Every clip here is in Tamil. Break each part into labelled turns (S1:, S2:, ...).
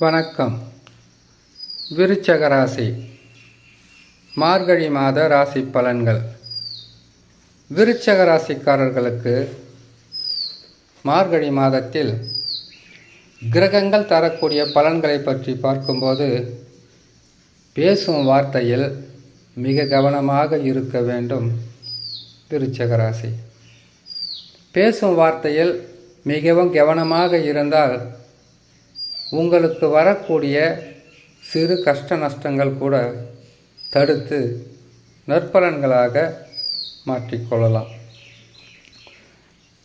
S1: வணக்கம். விருச்சக ராசி மார்கழி மாத ராசி பலன்கள். விருச்சக ராசிக்காரர்களுக்கு மார்கழி மாதத்தில் கிரகங்கள் தரக்கூடிய பலன்களை பற்றி பார்க்கும்போது பேசும் வார்த்தையில் மிக கவனமாக இருக்க வேண்டும் விருச்சக ராசி பேசும் வார்த்தையில் மிகவும் கவனமாக இருந்தால் உங்களுக்கு வரக்கூடிய சிறு கஷ்ட நஷ்டங்கள் கூட தடுத்து நற்பலன்களாக மாற்றிக்கொள்ளலாம்.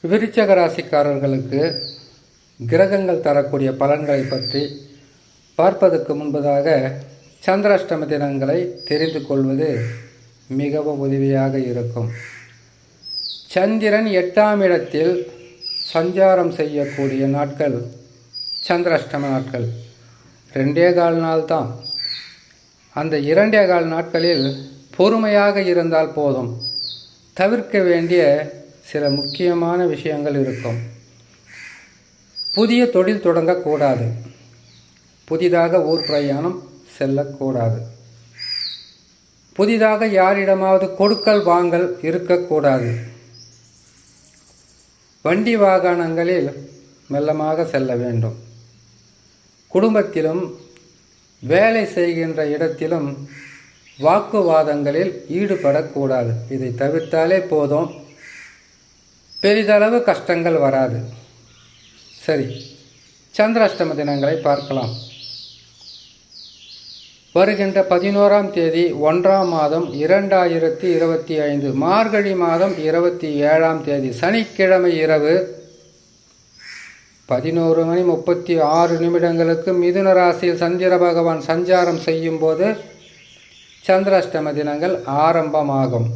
S1: விருச்சக ராசிக்காரர்களுக்கு கிரகங்கள் தரக்கூடிய பலன்களை பற்றி பார்ப்பதற்கு முன்பதாக சந்திராஷ்டம தினங்களை தெரிந்து கொள்வது மிகவும் உதவியாக இருக்கும். சந்திரன் எட்டாம் இடத்தில் சஞ்சாரம் செய்யக்கூடிய நாட்கள் சந்திராஷ்டம நாட்கள். ரெண்டே கால் நாள் தான் அந்த இரண்டே கால் நாட்களில் பொறுமையாக இருந்தால் போதும். தவிர்க்க வேண்டிய சில முக்கியமான விஷயங்கள் இருக்கும். புதிய தொழில் தொடங்கக்கூடாது புதிதாக ஊர் பிரயாணம் செல்லக்கூடாது புதிதாக யாரிடமாவது கொடுக்கல் வாங்கல் இருக்கக்கூடாது வண்டி வாகனங்களில் மெல்லமாக செல்ல வேண்டும். குடும்பத்திலும் வேலை செய்கின்ற இடத்திலும் வாக்குவாதங்களில் ஈடுபடக்கூடாது. இதை தவிர்த்தாலே போதும். பெரிதளவு கஷ்டங்கள் வராது. சரி சந்திராஷ்டம தினங்களை பார்க்கலாம். வருகின்ற பதினோராம் தேதி ஒன்றாம் மாதம் இரண்டாயிரத்தி இருபத்தி ஐந்து மார்கழி மாதம் இருபத்தி ஏழாம் தேதி சனிக்கிழமை இரவு பதினோரு மணி முப்பத்தி ஆறு நிமிடங்களுக்கு மிதுன ராசியில் சந்திர பகவான் சஞ்சாரம் செய்யும் போது சந்திராஷ்டம தினங்கள் ஆரம்பமாகும்.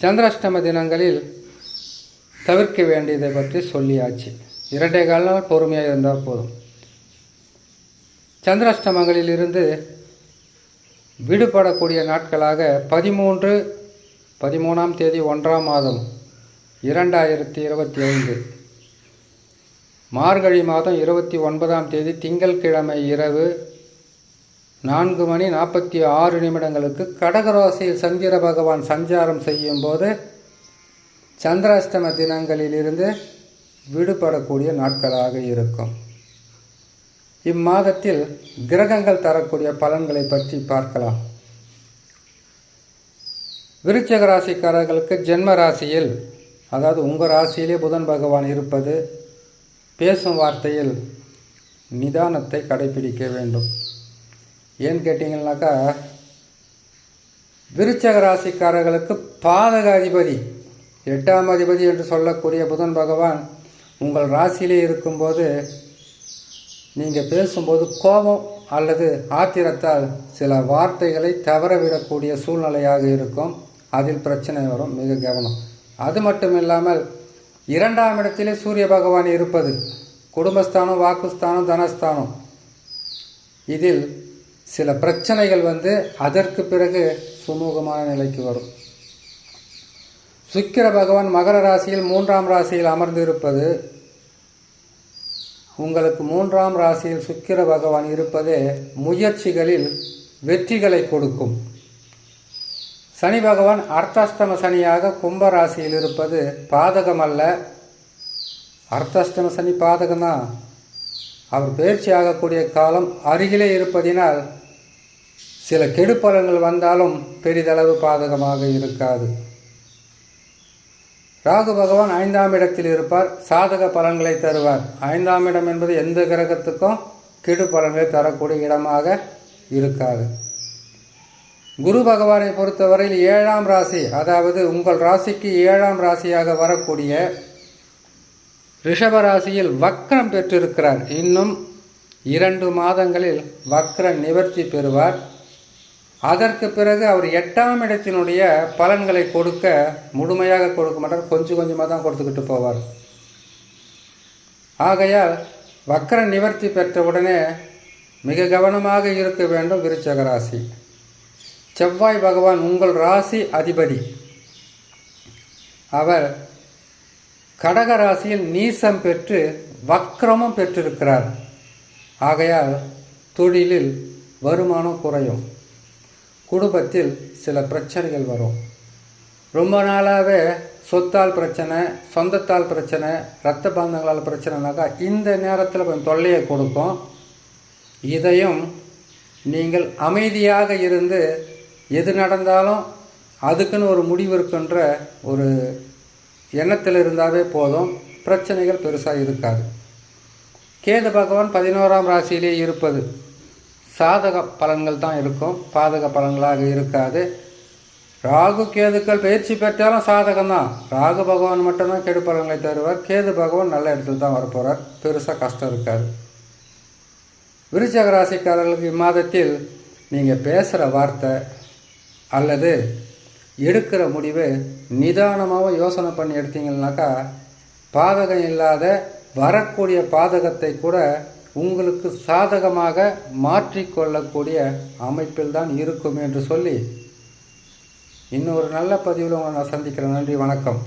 S1: சந்திராஷ்டம தினங்களில் தவிர்க்க வேண்டியதை பற்றி சொல்லியாச்சு. இரண்டே கால நாள் பொறுமையாக இருந்தால் போதும். சந்திராஷ்டமங்களில் இருந்து விடுபடக்கூடிய நாட்களாக பதிமூன்று பதிமூணாம் தேதி ஒன்றாம் மாதம் இரண்டாயிரத்தி இருபத்தி ஐந்து. மார்கழி மாதம் இருபத்தி ஒன்பதாம் தேதி திங்கள்கிழமை இரவு நான்கு மணி நாற்பத்தி ஆறு நிமிடங்களுக்கு கடகராசியில் சந்திர பகவான் சஞ்சாரம் செய்யும் போது சந்திராஷ்டம தினங்களிலிருந்து விடுபடக்கூடிய நாட்களாக இருக்கும். இம்மாதத்தில் கிரகங்கள் தரக்கூடிய பலன்களை பற்றி பார்க்கலாம். விருச்சக ராசிக்காரர்களுக்கு ஜென்ம ராசியில் அதாவது உங்கள் ராசியிலே புதன் பகவான் இருப்பது பேசும் வார்த்தையில் நிதானத்தை கடைபிடிக்க வேண்டும். ஏன்னு கேட்டிங்கன்னாக்கா விருச்சக ராசிக்காரர்களுக்கு பாதக அதிபதி எட்டாம் அதிபதி என்று சொல்லக்கூடிய புதன் பகவான் உங்கள் ராசியிலே இருக்கும்போது நீங்கள் பேசும்போது கோபம் அல்லது ஆத்திரத்தால் சில வார்த்தைகளை தவறவிடக்கூடிய சூழ்நிலையாக இருக்கும். அதில் பிரச்சனை வரும் மிக கவனம். அது மட்டும் இல்லாமல் இரண்டாம் இடத்திலே சூரிய பகவான் இருப்பது. குடும்பஸ்தானம் வாக்குஸ்தானம் தனஸ்தானம். இதில் சில பிரச்சனைகள் வந்து அதற்கு பிறகு சுமூகமான நிலைக்கு வரும். சுக்கிர பகவான் மகர ராசியில் மூன்றாம் ராசியில் அமர்ந்து இருப்பது உங்களுக்கு மூன்றாம் ராசியில் சுக்கிர பகவான் இருப்பதே முயற்சிகளில் வெற்றிகளை கொடுக்கும். சனி பகவான் அர்த்தாஷ்டம சனியாக கும்பராசியில் இருப்பது இருப்பது பாதகமல்ல. அர்த்தாஷ்டம சனி பாதகம்தான் அவர் பயிற்சி ஆகக்கூடிய காலம் அருகிலே இருப்பதினால் சில கெடுப்பலங்கள் வந்தாலும் பெரிதளவு பாதகமாக இருக்காது. ராகு பகவான் ஐந்தாம் இடத்தில் இருப்பார் சாதக பலன்களை தருவார். ஐந்தாம் இடம் என்பது எந்த கிரகத்துக்கும் கெடு பலன்களை தரக்கூடிய இடமாக இருக்காது. குரு பகவானை பொறுத்தவரையில் ஏழாம் ராசி அதாவது உங்கள் ராசிக்கு ஏழாம் ராசியாக வரக்கூடிய ரிஷப ராசியில் வக்ரம் பெற்றிருக்கிறார். இன்னும் இரண்டு மாதங்களில் வக்ர நிவர்த்தி பெறுவார். அதற்கு பிறகு அவர் எட்டாம் இடத்தினுடைய பலன்களை கொடுக்க முழுமையாக கொடுக்க மாட்டார். கொஞ்சம் கொஞ்சமாக தான் கொடுத்துக்கிட்டு போவார். ஆகையால் வக்கர நிவர்த்தி பெற்றவுடனே மிக கவனமாக இருக்க வேண்டும் விருச்சக ராசி. செவ்வாய் பகவான் உங்கள் ராசி அதிபதி. அவர் கடக ராசியில் நீசம் பெற்று வக்ரமும் பெற்றிருக்கிறார். ஆகையால் தொழிலில் வருமானம் குறையும். குடும்பத்தில் சில பிரச்சனைகள் வரும். ரொம்ப நாளாகவே சொத்தால் பிரச்சனை சொந்தத்தால் பிரச்சனை ரத்த பந்தங்களால் பிரச்சனைனாக்கா இந்த நேரத்தில் கொஞ்சம் தொல்லையை கொடுக்கும். இதையும் நீங்கள் அமைதியாக இருந்து எது நடந்தாலும் அதுக்குன்னு ஒரு முடிவு இருக்குன்ற ஒரு எண்ணத்தில் இருந்தாவே போதும். பிரச்சனைகள் பெருசாக இருக்காது. கேது பகவான் பதினோராம் ராசியிலே இருப்பது. சாதக பலன்கள் தான் இருக்கும். பாதக பலன்களாக இருக்காது. ராகு கேதுக்கள் பயிற்சி பெற்றாலும் சாதகம் தான். ராகு பகவான் மட்டும்தான் கெடு பலன்களை தருவார். கேது பகவான் நல்ல இடத்துல தான் வரப்போகிறார் பெருசாக கஷ்டம் இருக்காது. விருச்சக ராசிக்காரர்களுக்கு இம்மாதத்தில் நீங்கள் பேசுகிற வார்த்தை அல்லது எடுக்கிற முடிவு நிதானமாக யோசனை பண்ணி எடுத்தீங்கன்னாக்கா பாதகம் இல்லாத வரக்கூடிய பாதகத்தை கூட உங்களுக்கு சாதகமாக மாற்றிக்கொள்ளக்கூடிய அமைப்பில் தான் இருக்கும் என்று சொல்லி இன்னொரு நல்ல பதிவில் உங்களை நான் சந்திக்கிறேன். நன்றி வணக்கம்.